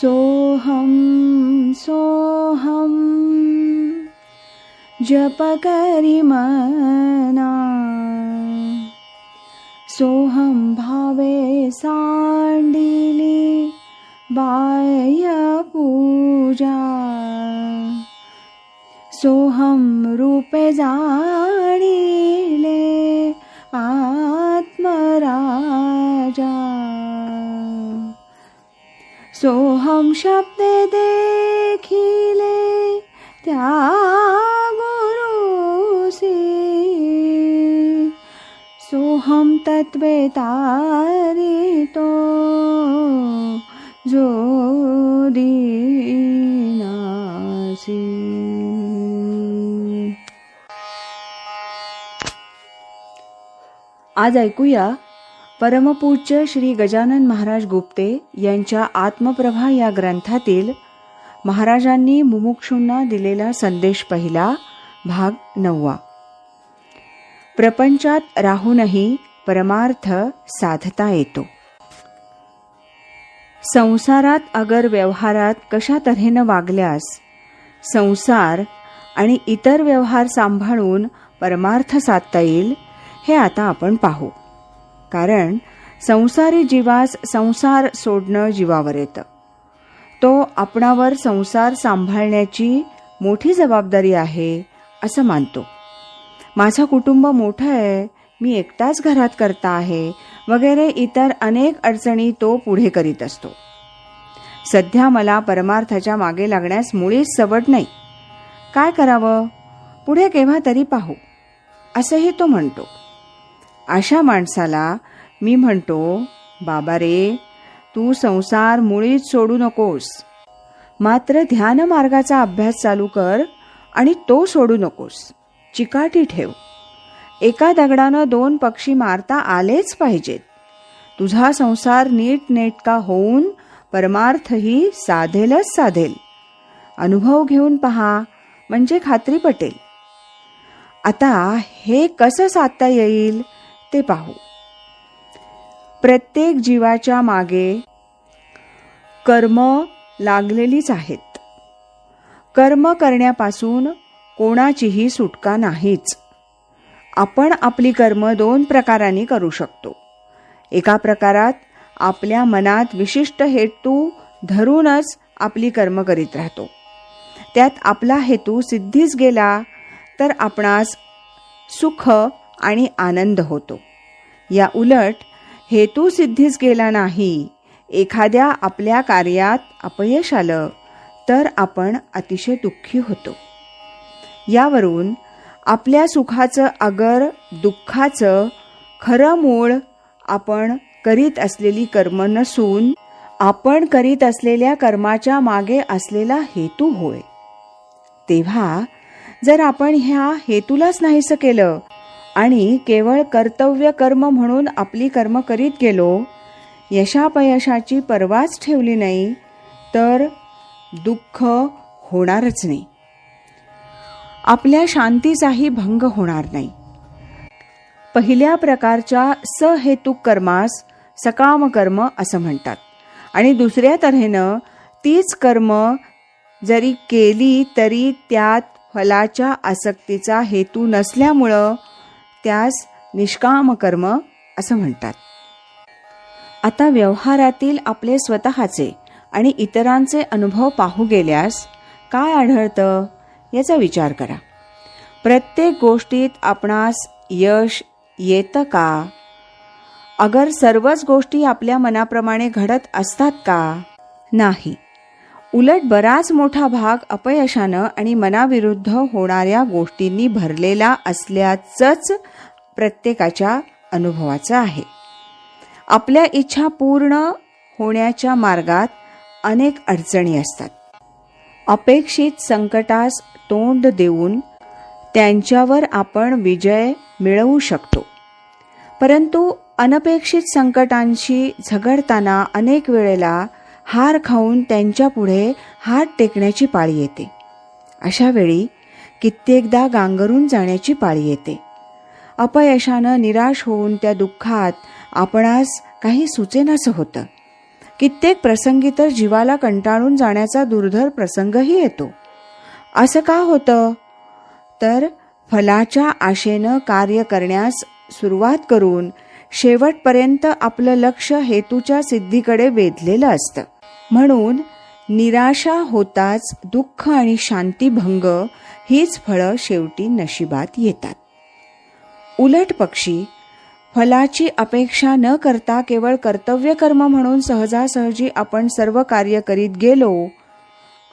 सोऽहं सोऽहं। जपकरिमना सोऽहं भावे साण्डिनी बाय्यपूजा सोऽहं रूपे जा सोऽहं शब्दे देखिले त्या गुरुसी सोऽहं तत्त्वे तारितो जो दीनासी आज ऐकूया परमपूज्य श्री गजानन महाराज गुप्ते यांच्या आत्मप्रभा या ग्रंथातील महाराजांनी मुमुक्षूंना दिलेला संदेश पहिला भाग नववा. प्रपंचात राहूनही परमार्थ साधता येतो. संसारात अगर व्यवहारात कशा तऱ्हेनं वागल्यास संसार आणि इतर व्यवहार सांभाळून परमार्थ साधता येईल हे आता आपण पाहू. कारण संसारी जीवास संसार सोडणं जीवावर येतं. तो आपणावर संसार सांभाळण्याची मोठी जबाबदारी आहे असं मानतो. माझं कुटुंब मोठं आहे मी एकटाच घरात करता आहे वगैरे इतर अनेक अडचणी तो पुढे करीत असतो. सध्या मला परमार्थाच्या मागे लागण्यास मुळीच सवड नाही. काय करावं? पुढे केव्हा तरी पाहू असंही तो म्हणतो. अशा माणसाला मी म्हणतो बाबा रे तू संसार मुळीच सोडू नकोस. मात्र ध्यान मार्गाचा अभ्यास चालू कर आणि तो सोडू नकोस. चिकाटी ठेव. एका दगडानं दोन पक्षी मारता आलेच पाहिजेत. तुझा संसार नीट नेटका होऊन परमार्थही साधेलच साधेल. अनुभव घेऊन पहा म्हणजे खात्री पटेल. आता हे कसं साधता येईल? ते पाहू. प्रत्येक जीवाच्या मागे कर्म लागलेलीच आहेत. कर्म करण्यापासून कोणाचीही सुटका नाहीच. आपण आपली कर्म दोन प्रकारांनी करू शकतो. एका प्रकारात आपल्या मनात विशिष्ट हेतू धरूनच आपली कर्म करीत राहतो. त्यात आपला हेतू सिद्धीच गेला तर आपणास सुख आणि आनंद होतो. या उलट हेतू सिद्धीच गेला नाही. एखाद्या आपल्या कार्यात अपयश आलं तर आपण अतिशय दुःखी होतो. यावरून आपल्या सुखाचं अगर दुःखाचं खरं मूळ आपण करीत असलेली कर्म नसून आपण करीत असलेल्या कर्माच्या मागे असलेला हेतू होय. तेव्हा जर आपण ह्या हेतूलाच नाहीसं केलं आणि केवळ कर्तव्य कर्म म्हणून आपली कर्म करीत गेलो यशापयशाची पर्वाच ठेवली नाही तर दुःख होणारच नाही. आपल्या शांतीचाही भंग होणार नाही. पहिल्या प्रकारच्या सहेतुक कर्मास सकाम कर्म असं म्हणतात. आणि दुसऱ्या तऱ्हेनं तीच कर्म जरी केली तरी त्यात फलाच्या आसक्तीचा हेतू नसल्यामुळं त्यास निष्काम कर्म असं म्हणतात. आता व्यवहारातील आपले स्वतःचे आणि इतरांचे अनुभव पाहू गेल्यास काय आढळतं याचा विचार करा. प्रत्येक गोष्टीत आपणास यश येतं का? अगर सर्वच गोष्टी आपल्या मनाप्रमाणे घडत असतात का? नाही. उलट बराच मोठा भाग अपयशानं आणि मनाविरुद्ध होणाऱ्या गोष्टींनी भरलेला असल्याचंच प्रत्येकाच्या अनुभवाचं आहे. आपल्या इच्छा पूर्ण होण्याच्या मार्गात अनेक अडचणी असतात. अपेक्षित संकटास तोंड देऊन त्यांच्यावर आपण विजय मिळवू शकतो. परंतु अनपेक्षित संकटांशी झगडताना अनेक वेळेला हार खाऊन त्यांच्यापुढे हात टेकण्याची पाळी येते. अशा वेळी कित्येकदा गांगरून जाण्याची पाळी येते. अपयशानं निराश होऊन त्या दुःखात आपणास काही सुचेनासं होतं. कित्येक प्रसंगी तर जीवाला कंटाळून जाण्याचा दुर्धर प्रसंगही येतो. असं का होतं? तर फलाच्या आशेनं कार्य करण्यास सुरुवात करून शेवटपर्यंत आपलं लक्ष हेतूच्या सिद्धीकडे वेधलेलं असतं. म्हणून निराशा होताच दुःख आणि शांतीभंग हीच फळं शेवटी नशिबात येतात. उलट पक्षी फलाची अपेक्षा न करता केवळ कर्तव्य कर्म म्हणून सहजासहजी आपण सर्व कार्य करीत गेलो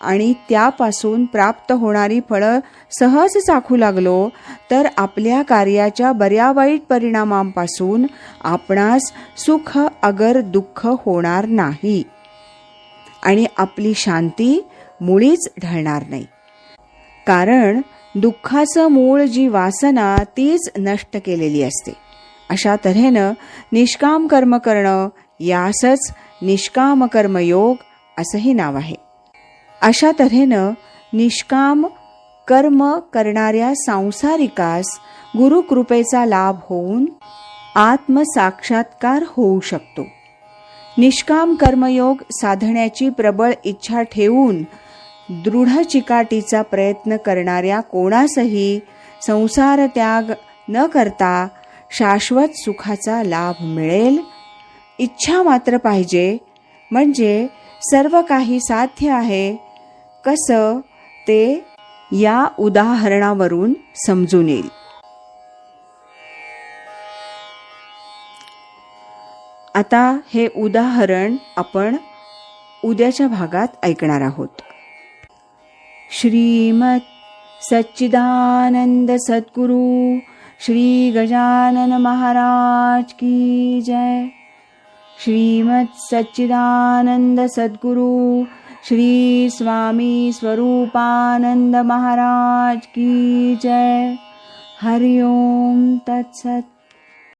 आणि त्यापासून प्राप्त होणारी फळं सहज चाखू लागलो तर आपल्या कार्याच्या बऱ्या वाईट परिणामांपासून आपणास सुख अगर दुःख होणार नाही. आणि आपली शांती मुळीच ढळणार नाही. कारण दुःखाचं मूळ जी वासना तीच नष्ट केलेली असते. अशा तऱ्हेनं निष्काम कर्म करणं यासच निष्काम कर्मयोग असंही नाव आहे. अशा तऱ्हेनं निष्काम कर्म करणाऱ्या सांसारिकास गुरुकृपेचा लाभ होऊन आत्मसाक्षात्कार होऊ शकतो. निष्काम कर्मयोग साधण्याची प्रबळ इच्छा ठेवून दृढ चिकाटीचा प्रयत्न करणाऱ्या कोणासही संसार त्याग न करता शाश्वत सुखाचा लाभ मिळेल? इच्छा मात्र पाहिजे. म्हणजे सर्व काही साध्य आहे. कसं? ते या उदाहरणावरून समजून येईल. आता हे उदाहरण आपण उद्याच्या भागात ऐकणार आहोत. श्रीमत सच्चिदानंद सद्गुरु श्री गजानन महाराज की जय. श्रीमत सच्चिदानंद सद्गुरु श्री स्वामी स्वरूपानंद महाराज की जय. हरिओम तत्सत.